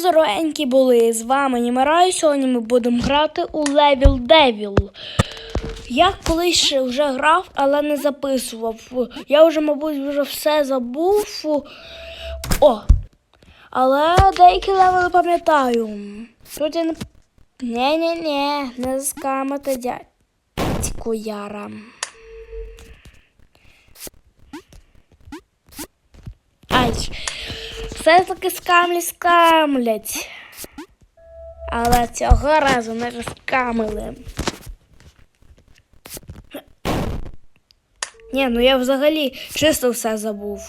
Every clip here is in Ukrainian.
здоровенькі були! З вами Німара, і сьогодні ми будемо грати у Level Devil. Я колись вже грав, але не записував. Я вже, мабуть, вже все забув. О! Але деякі левели пам'ятаю. Тут я не. Ні-ні-ні, не скамати дядьку Яра. Ай, все-таки скамлі скамлять. Але цього разу не розкамили. Ні, ну я взагалі чисто все забув.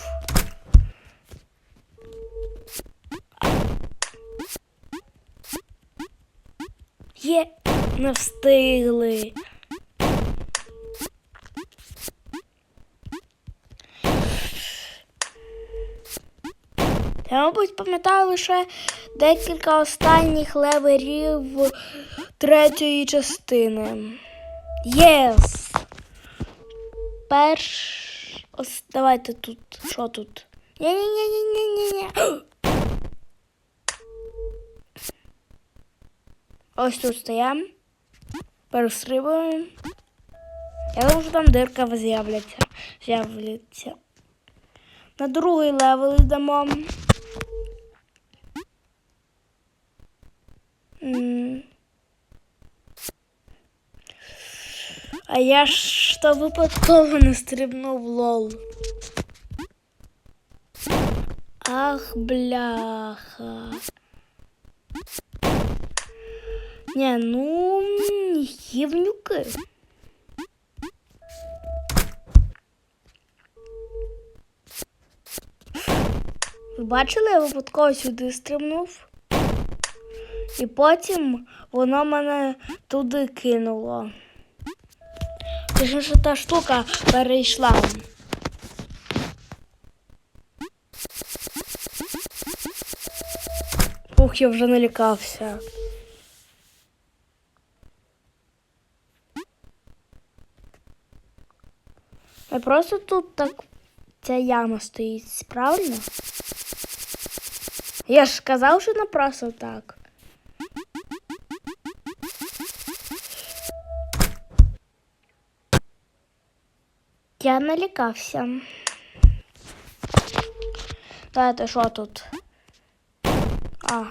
Є, не встигли. Я, мабуть, пам'ятаю лише декілька останніх леверів третьої частини. Єс! Перш. Ос... Давайте тут. Що тут? Ні-ні-ні-ні-ні-ні. Ось тут стоям. Перестрибуємо. Я думаю, що там дирка з'являться. З'являться. На другий левел йдемо. А я ж то випадково не стрибнув лол. Ах, бляха. Не, ну, гівнюки. Ви бачили, я випадково сюди стрибнув? І потім воно мене туди кинуло. Точніше, та штука перейшла. Ух, я вже налякався. Не просто тут так ця яма стоїть, правильно? Я ж казав, що не просто так. Я налякався. Давайте що тут? А.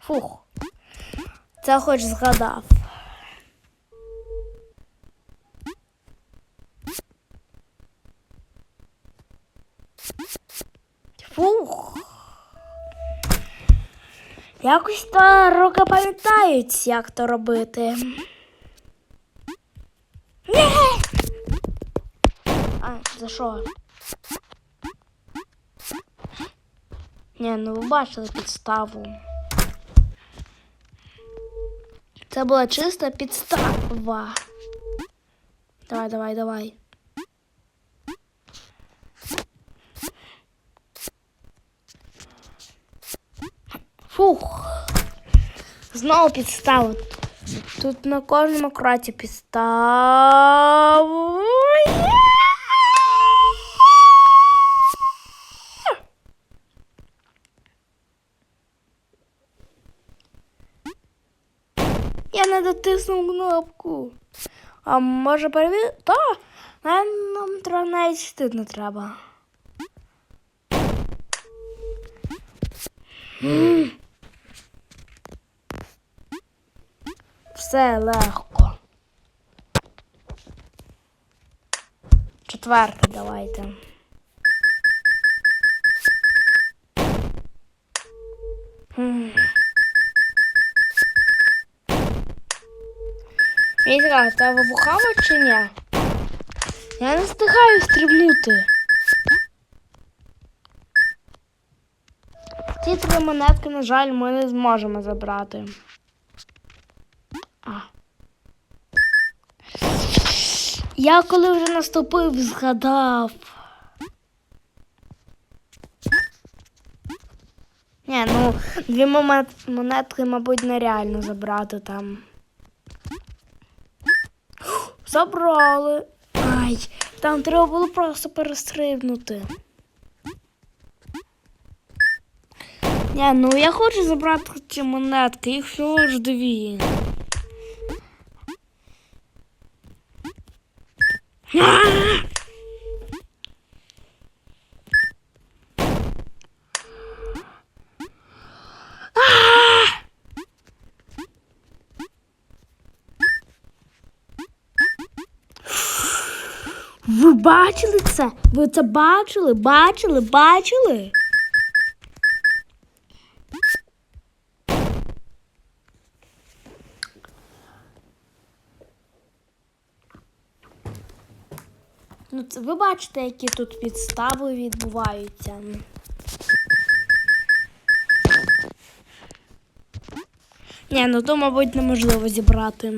Фух. Це хоч згадав. Фух. Якось то руки пам'ятають, як то робити. А, за що? Ні, ну ви бачили підставу. Це була чиста підстава. Давай, давай, давай. Фух. Знову підстава. Тут на кожному кроці підстава. Я не дотиснув кнопку. А може перевірити? Та, нам, нам треба навіть йти не треба. Все легко. Четверте давайте. М. Цікаво, це вибухало чи ні? Я не встигаю стрибнути. Ці три монетки, на жаль, ми не зможемо забрати. А. Я коли вже наступив, згадав. Ні, ну, дві монетки, мабуть, нереально забрати там. Забрали. Ай, там треба було просто перестрибнути. Не, ну я хочу забрати ці монетки, їх всього ж дві. Ви бачили це? Ви це бачили? Бачили? Бачили? Ну, це ви бачите, які тут підстави відбуваються. Ні, ну то, мабуть, неможливо зібрати.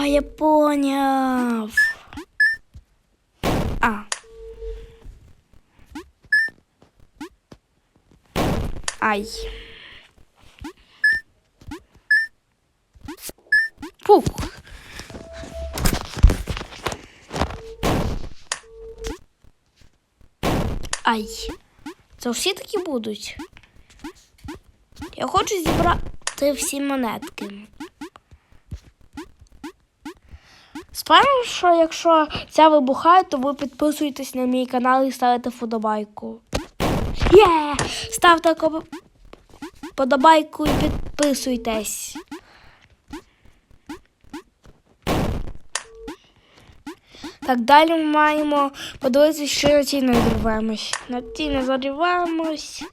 А, я поняв. А. Ай. Фух. Ай. Це всі такі будуть. Я хочу зібрати всі монетки. Спершу, якщо ця вибухає, то ви підписуєтесь на мій канал і ставите вподобайку. Є! Ставте ко- вподобайку і підписуйтесь. Так, далі ми маємо подивитися, що на цій не зриваємось. На цій не зариваємось.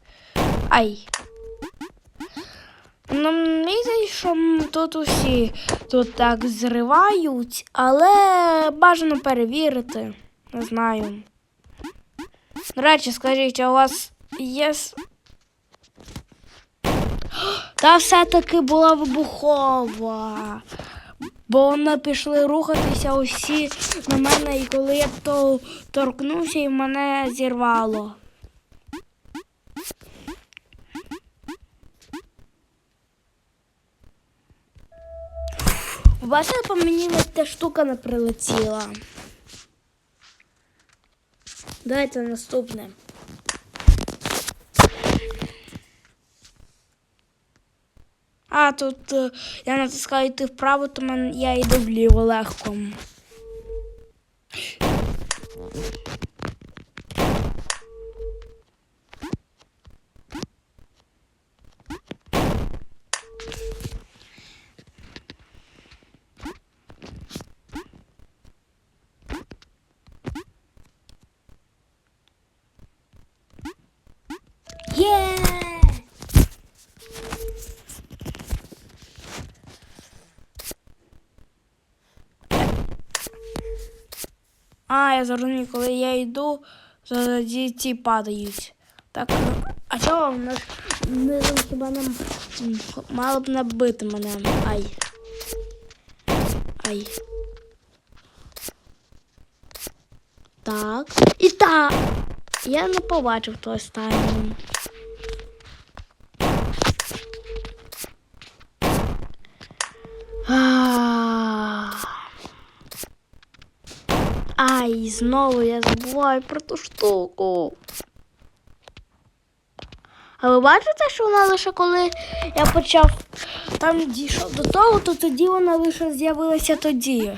Ай. Ну, мені здається, що тут усі тут так зривають, але бажано перевірити. Не знаю. Речі, скажіть, а у вас є. Та все-таки була вибухова. Бо вони пішли рухатися усі на мене, і коли я то торкнувся, і мене зірвало. Бачили, по мені та штука не прилетіла. Давайте наступне. А, тут е, я натискаю йти вправо, то я йду вліво легко. Є! А, я зрозумів, коли я йду, тоді ці падають. Так, а чого в нас низом хіба нам мало б набити мене? Ай. Ай. Так. І так. Я не побачив то останнє. Знову я забуваю про ту штуку. А ви бачите, що вона лише коли я почав там дійшов до того, то тоді вона лише з'явилася тоді.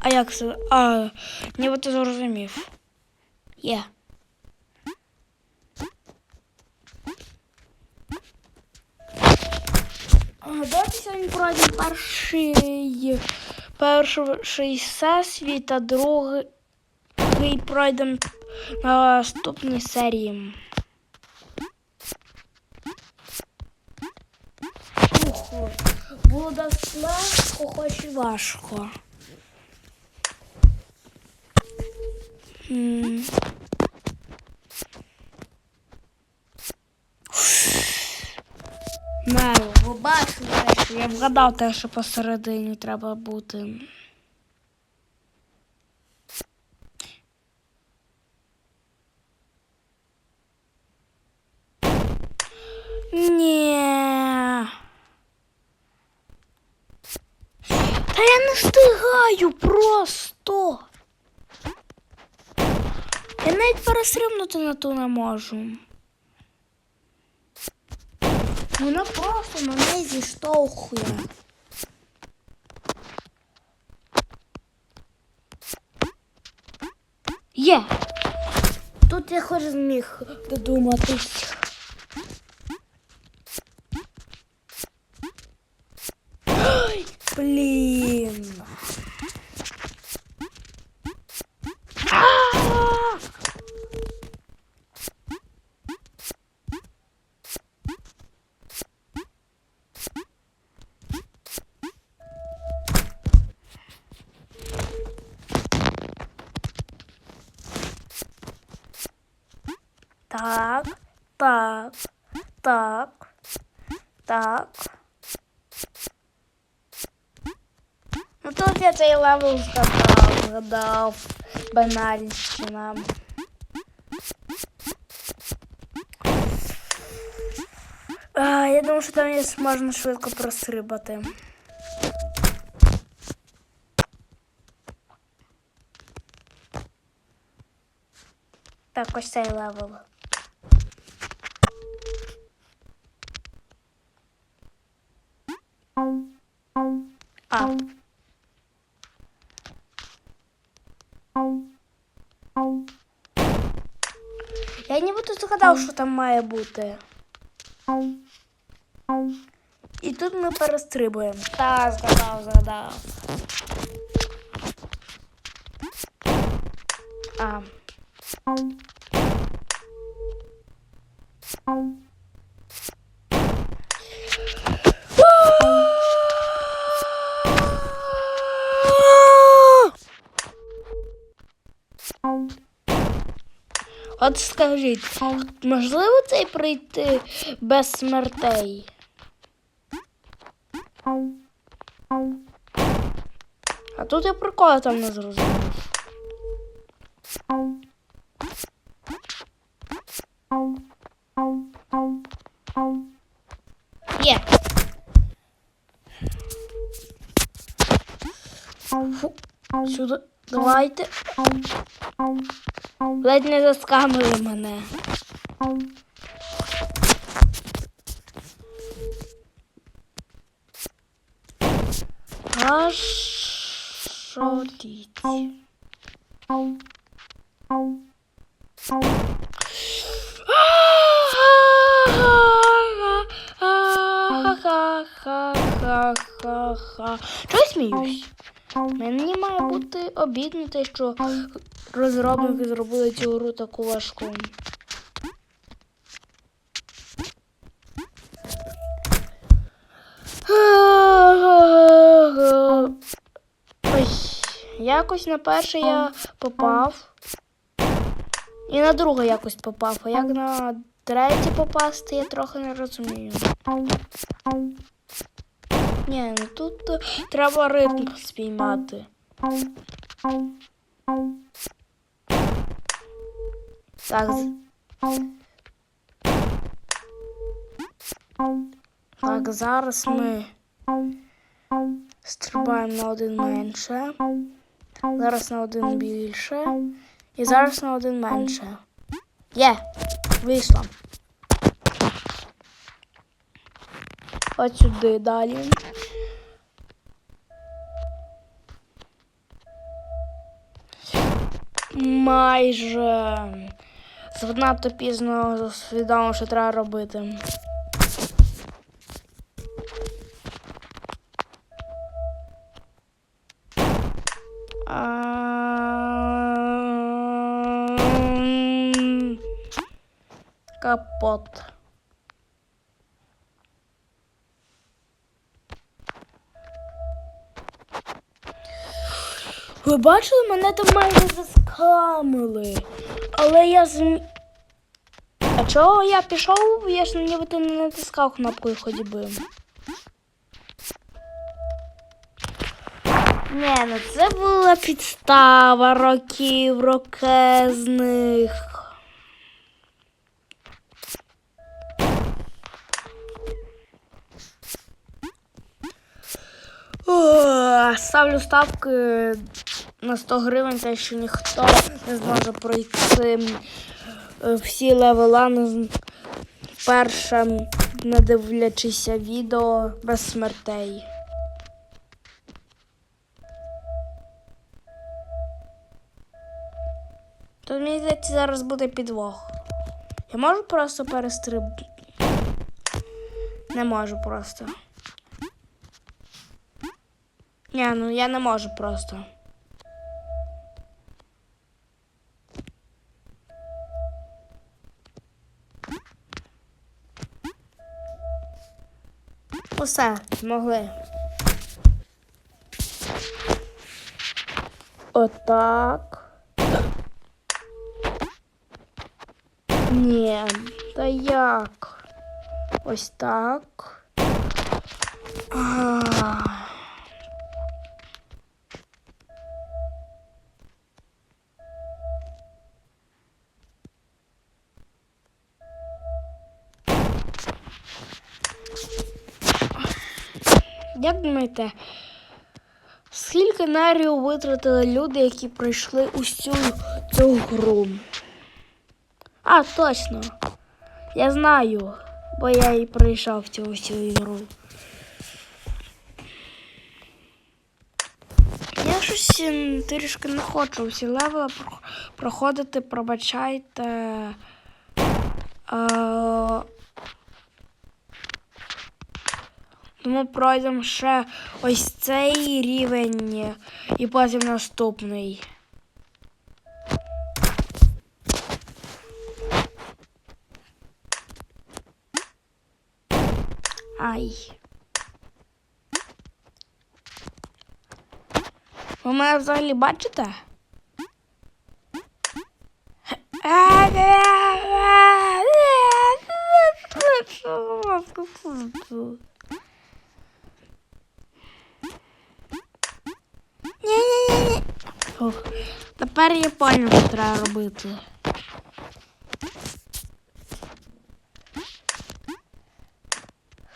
А, як це? А, ніби ти зрозумів. Є. А, сьогодні перший, перший всесвіт, а другий пройдемо на наступній серії. Досить легко, хоч і важко. М. Меро, ви бачили те, що я вгадав те, що посередині треба бути. Ні. Та я не встигаю просто. Я навіть перестрибнути на ту не можу. Вона просто мене зіштовхує. Є. Тут я хоч зміг додуматись. Так, так, так, так. Ну тут я цей левел згадав, згадав банальщина. А, я думаю, що там є можна швидко прострибати. Так, ось цей левел. А. Я нібито згадав, що там має бути. І тут ми перестрибуємо. Так, згадав, згадав. А. От скажіть, можливо цей пройти без смертей? А тут я приколи там не зрозумів. Є. Сюди. Давайте. Ледь не заскамили мене. Аж шотіть. Ха-ха-ха-ха-ха. Чого сміюсь? Мені має бути обідно те, що розробники зробили цю гру таку важку. Якось на перше я попав. І на друге якось попав, а як на третє попасти, я трохи не розумію. Ні, ну тут е, треба ритм спіймати. Так. Так, зараз ми стрибаємо на один менше. Зараз на один більше. І зараз на один менше. Є, вийшло. От сюди далі. Майже занадто пізно свідомо, що треба робити. Капот. Ви бачили, мене там майже заскамили. Але я зм... А чого я пішов? Я ж нібито не натискав кнопкою ходьби. Ні, ну це була підстава років рокезних. Е, ставлю ставки на 100 гривень, те, що ніхто не зможе пройти е, всі левела першим, не дивлячися відео без смертей. То мені здається, зараз буде підвох. Я можу просто перестриб... Не можу просто. Ні, ну я не можу просто. Усе, змогли. Отак. Ні, та як? Ось так. А. Як думаєте, скільки енергії витратили люди, які пройшли усю цю гру? А, точно. Я знаю, бо я і пройшов цю всю ігру. Я щось трішки не хочу всі левели проходити, пробачайте. Е, Тому пройдемо ще ось цей рівень і потім наступний. Ай. Ви мене взагалі бачите? Тепер я поняв, що треба робити.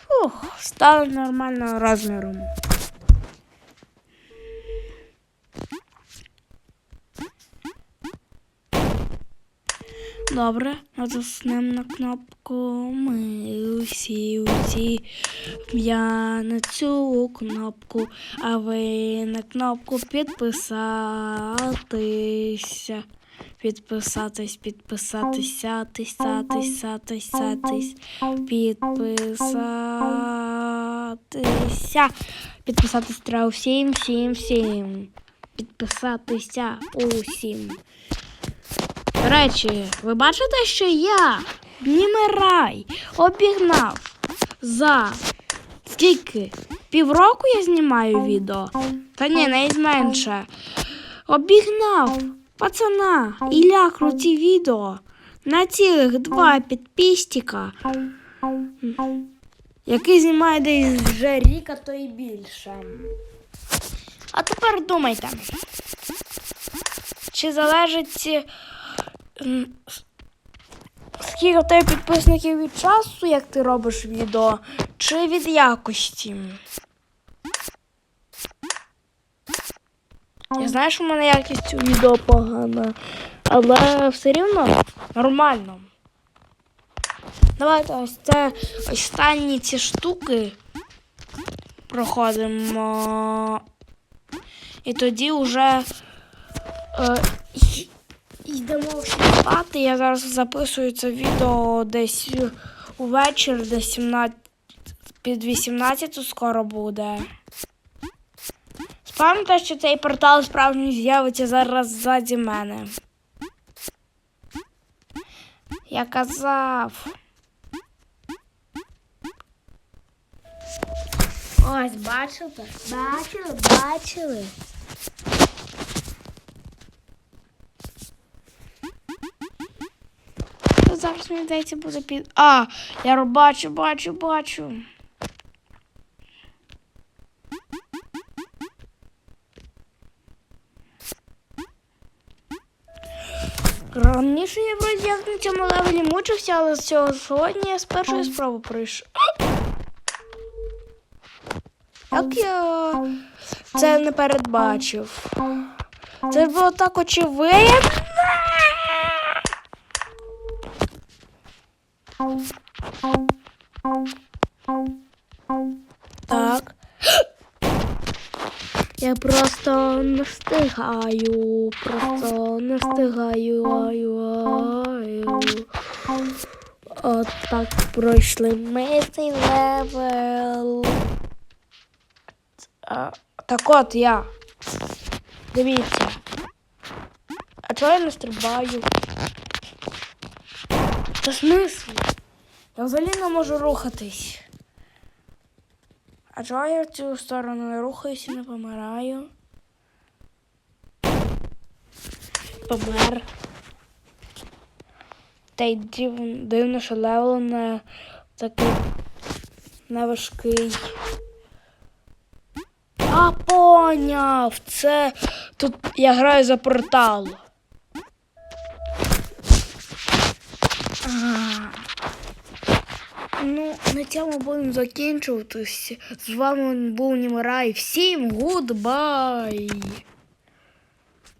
Фух, стало нормального розміру. Добре, натиснемо на кнопку. Ми усі, усі. Я на цю кнопку, а ви на кнопку підписатися. Підписатись, підписатися, тись, тись, тись, підписатися. Підписатись треба всім, всім, всім. Підписатися усім. Речі, ви бачите, що я Німерай обігнав за скільки? Півроку я знімаю відео? Та ні, навіть менше. Обігнав пацана Ілля круті відео на цілих два підпістика, який знімає десь вже рік, а то і більше. А тепер думайте, чи залежить скільки тебе підписників від часу, як ти робиш відео, чи від якості? Я знаю, що в мене якість у відео погана, але все рівно нормально. Давайте ось це останні ці штуки проходимо. І тоді вже е, йдемо спати. Я зараз записую це відео десь увечір, десь 17, під 18 скоро буде. Спам'ятайте, що цей портал справжній з'явиться зараз ззаді мене. Я казав. Ось, бачите? Бачили, бачили. Зараз мені здається буде під. А, я бачу, бачу, бачу. Раніше я вроді як на цьому левелі мучився, але з цього сьогодні я з першої спроби пройшов. Як я це не передбачив? Це було так очевидно. Так. Я просто не встигаю. Просто не встигаю. Аю, аю. От так пройшли ми цей левел. Так от я. Дивіться. А чого я не стрибаю? Та смисл? Я взагалі не можу рухатись. А чого я в цю сторону не рухаюся, не помираю? Помер. Та й див- дивно, що левел не такий не важкий. А поняв! Це тут я граю за портал. На цьому будемо закінчуватись. З вами був Німарай. Всім гудбай!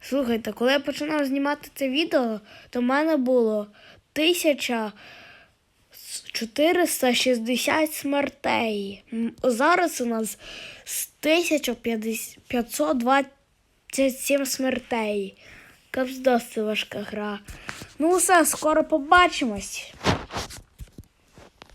Слухайте, коли я починав знімати це відео, то в мене було 1460 смертей. Зараз у нас 1527 смертей. Капздос важка гра. Ну все, скоро побачимось.